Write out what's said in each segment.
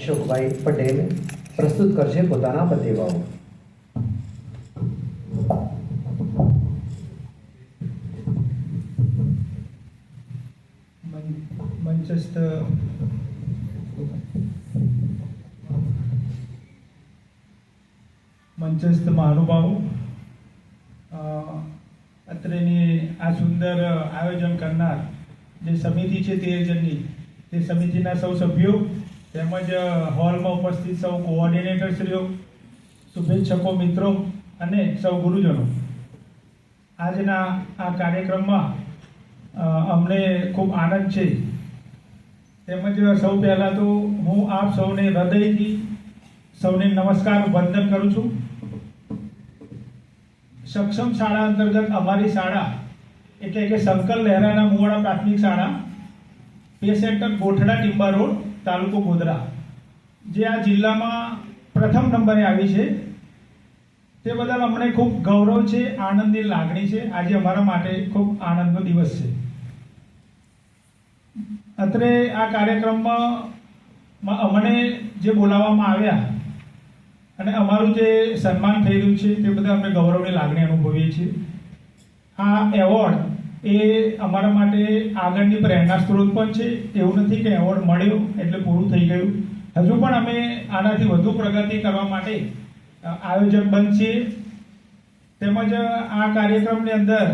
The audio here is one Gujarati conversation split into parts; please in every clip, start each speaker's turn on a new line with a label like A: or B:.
A: અશોકભાઈ પટેલ પ્રસ્તુત કરશે પોતાના પ્રતિભાવો.
B: મંચસ્થ. મંચસ્થ મહાનુભાવો અત્રેની આ સુંદર આયોજન કરનાર જે સમિતિ છે તેર તે સમિતિના સૌ સભ્યો તેમજ હોલમાં ઉપસ્થિત સૌ કોઓર્ડિનેટરશ્રીઓ શુભેચ્છકો મિત્રો અને સૌ ગુરુજનો. આજના આ કાર્યક્રમમાં અમને ખૂબ આનંદ છે. તેમજ સૌ પહેલાં તો હું આપ સૌને હૃદયથી સૌને નમસ્કાર, વંદન કરું છું. સક્ષમ શાળા અંતર્ગત અમારી શાળા એટલે કે શંકર લહેરાના મુવાડા પ્રાથમિક શાળા, pay centre Gothada Timba road તાલુકો ગોધરા, જે આ જિલ્લામાં પ્રથમ નંબરે આવી છે. તે બદલ અમને ખૂબ ગૌરવ છે, આનંદની લાગણી છે. આજે અમારા માટે ખૂબ આનંદનો દિવસ છે. અત્રે આ કાર્યક્રમમાં અમને જે બોલાવવામાં આવ્યા અને અમારું જે સન્માન થઈ રહ્યું છે, તે બધા અમે ગૌરવની લાગણી અનુભવીએ છીએ. આ એવોર્ડ એ અમારા માટે આગળની પ્રેરણા સ્ત્રોત પણ છે. એવું નથી કે એવોર્ડ મળ્યો એટલે પૂરું થઈ ગયું. હજુ પણ અમે આનાથી વધુ પ્રગતિ કરવા માટે આયોજક બનશે તેમજ આ કાર્યક્રમની અંદર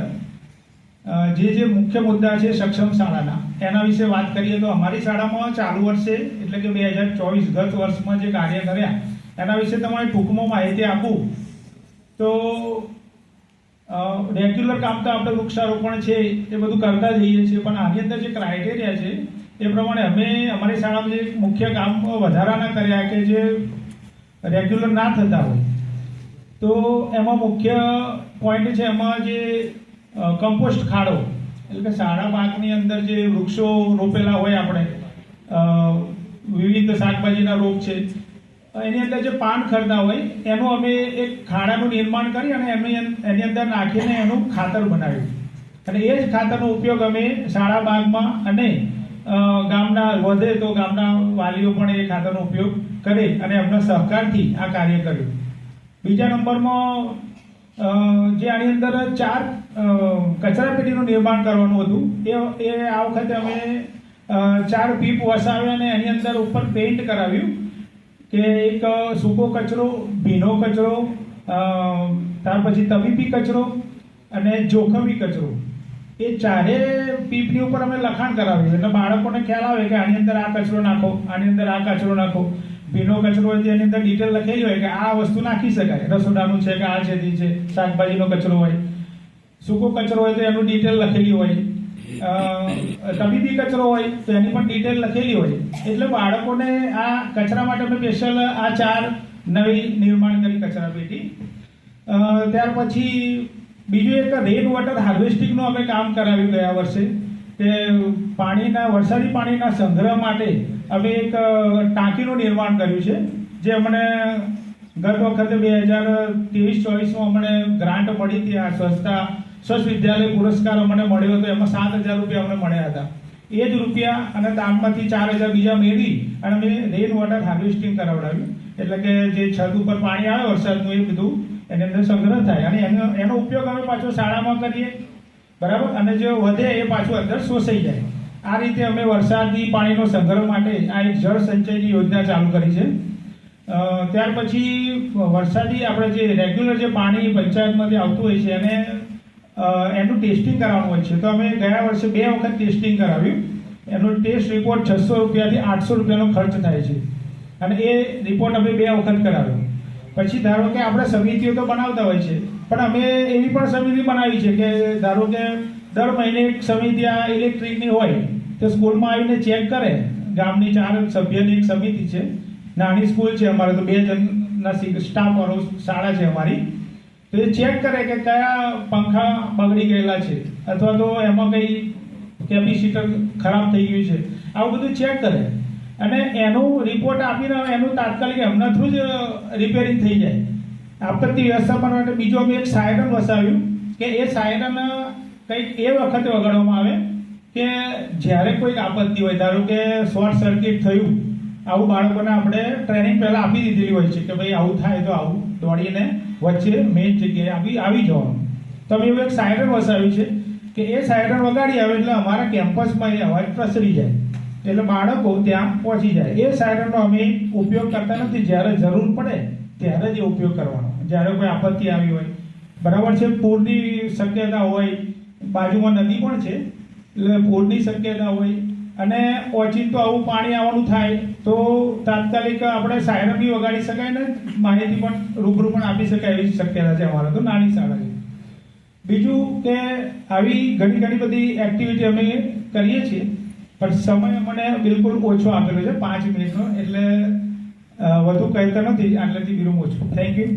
B: જે જે મુખ્ય મુદ્દા છે સક્ષમ શાળાના, એના વિશે વાત કરીએ તો અમારી શાળામાં ચાલુ વર્ષે, એટલે કે બે હજાર ચોવીસ ગત વર્ષમાં જે કાર્ય કર્યા, એના વિશે તમારે ટૂંકમાં માહિતી આપું. તો રેગ્યુલર કામ તો આપણે વૃક્ષારોપણ છે, એ બધું કરતા જઈએ છીએ, પણ આની અંદર જે ક્રાઇટેરિયા છે, એ પ્રમાણે અમે અમારી શાળામાં જે મુખ્ય કામ વધારાના કર્યા કે જે રેગ્યુલર ના થતા હોય. તો એમાં મુખ્ય પોઈન્ટ છે એમાં જે કમ્પોસ્ટ ખાડો, એટલે કે શાળા પાકની અંદર જે વૃક્ષો રોપેલા હોય આપણે વિવિધ શાકભાજીના રોપ છે એની અંદર જે પાન ખરતા હોય, એનું અમે એક ખાડાનું નિર્માણ કરી અને એમની એની અંદર નાખીને એનું ખાતર બનાવ્યું. અને એ જ ખાતરનો ઉપયોગ અમે શાળા બાગમાં અને ગામના વધે તો ગામના વાલીઓ પણ એ ખાતરનો ઉપયોગ કરે અને એમના સહકારથી આ કાર્ય કર્યું. બીજા નંબરમાં જે આની અંદર ચાર કચરા કચરાપેટીનું નિર્માણ કરવાનું હતું, એ એ આ વખતે અમે ચાર પીપ વસાવ્યા અને એની અંદર ઉપર પેઇન્ટ કરાવ્યું. કે એક સૂકો કચરો, ભીનો કચરો ત્યાર પછી તબીબી કચરો અને જોખમી કચરો. એ ચારે પીપની ઉપર અમે લખાણ કરાવ્યું એટલે બાળકોને ખ્યાલ આવે કે આની અંદર આ કચરો નાખો, આની અંદર આ કચરો નાખો. ભીનો કચરો હોય એની અંદર ડિટેલ લખેલી હોય કે આ વસ્તુ નાખી શકાય. રસોડાનું છે કે આ છે તે છે, શાકભાજીનો કચરો હોય. સૂકો કચરો હોય તો એનું ડિટેલ લખેલી હોય. તબીબી કચરો હોય, તો એની પણ ડિટેલ લખેલી હોય. એટલે બાળકોને આ કચરા માટે અમે સ્પેશિયલ આ ચાર નવી નિર્માણ કરી કચરા પેટી. ત્યાર પછી બીજું એક રેન વોટર હાર્વેસ્ટિંગનું અમે કામ કરાવ્યું ગયા વર્ષે. કે પાણીના, વરસાદી પાણીના સંગ્રહ માટે અમે એક ટાંકીનું નિર્માણ કર્યું છે, જે અમને ગત વખતે બે હજાર ત્રેવીસ, ચોવીસમાં અમને ગ્રાન્ટ મળી હતી આ સંસ્થા સ્વચ્છ વિદ્યાલય પુરસ્કાર અમને મળ્યો હતો એમાં સાત હજાર રૂપિયા અમને મળ્યા હતા. એ જ રૂપિયા અને દાનમાંથી ચાર હજાર બીજા મેળવી અને અમે રેન વોટર હાર્વેસ્ટિંગ કરાવડાવ્યું. એટલે કે જે છત ઉપર પાણી આવે વરસાદનું એ બધું એની અંદર સંગ્રહ થાય અને એનો એનો ઉપયોગ અમે પાછો શાળામાં કરીએ. બરાબર? અને જે વધે એ પાછું અંદર શોષાઈ જાય. આ રીતે અમે વરસાદી પાણીનો સંગ્રહ માટે આ એક જળ સંચયની યોજના ચાલુ કરી છે. ત્યાર પછી વરસાદી આપણે જે રેગ્યુલર જે પાણી પંચાયતમાંથી આવતું હોય છે એને એનું ટેસ્ટિંગ કરાવવાનું હોય છે. તો અમે ગયા વર્ષે બે વખત ટેસ્ટિંગ કરાવ્યું. એનો ટેસ્ટ રિપોર્ટ છસો રૂપિયાથી આઠસો રૂપિયાનો ખર્ચ થાય છે. અને એ રિપોર્ટ અમે બે વખત કરાવ્યો. પછી ધારો કે આપણે સમિતિઓ તો બનાવતા હોય છે, પણ અમે એવી પણ સમિતિ બનાવી છે કે ધારો કે દર મહિને એક સમિતિ આ ઇલેક્ટ્રિકની હોય, તો સ્કૂલમાં આવીને ચેક કરે. ગામની ચાર સભ્યની એક સમિતિ છે. નાની સ્કૂલ છે અમારે તો બે જણના સ્ટાફ વાળો શાળા છે અમારી. તો એ ચેક કરે કે કયા પંખા બગડી ગયેલા છે. અથવા તો એમાં કઈ કેપેસિટર ખરાબ થઈ ગયું છે. આવું બધું ચેક કરે. અને એનું રિપોર્ટ આપીને એનું તાત્કાલિક એમના થ્રુ જ રિપેરિંગ થઈ જાય. આપત્તિ વ્યવસ્થાપન માટે બીજું અમે એક સાયરન વસાવ્યું કે એ સાયરન કંઈક એ વખતે વગાડવામાં આવે કે જ્યારે કોઈક આપત્તિ હોય, ધારો કે શોર્ટ સર્કિટ થયું,
C: આવું બાળકોને આપણે ટ્રેનિંગ પહેલાં આપી દીધેલી હોય છે કે ભાઈ આવું થાય તો આવું, દોડીને વચ્ચે મેઇન જગ્યાએ આવી આવી જવાનું. તો અમે એવું એક સાયરન વસાવ્યું છે કે એ સાયરન વગાડી આવે એટલે અમારા કેમ્પસમાં એ અવાજ પ્રસરી જાય. એટલે બાળકો ત્યાં પહોંચી જાય. એ સાયરનનો અમે ઉપયોગ કરતા નથી. જ્યારે જરૂર પડે ત્યારે જ એ ઉપયોગ કરવાનો. જ્યારે કોઈ આપત્તિ આવી હોય. બરાબર છે? પૂરની શક્યતા હોય. બાજુમાં નદી પણ છે. એટલે પૂરની શક્યતા હોય. અને ઓચિંતો આવું પાણી આવવાનું થાય, તો તાત્કાલિક આપણે સાયરન બી વગાડી શકાય ને? માહિતી પણ રૂબરૂ પણ આપી શકાય એવી શક્યતા છે અમારે તો, નાની શાળા છે બીજું કે આવી ઘણી ઘણી બધી એક્ટિવિટી અમે કરીએ છીએ, પણ સમય મને બિલકુલ ઓછો આપેલો છે, પાંચ મિનિટનો, એટલે વધુ કહેતા નથી, આટલેથી વિરુમ ઓછું. Thank you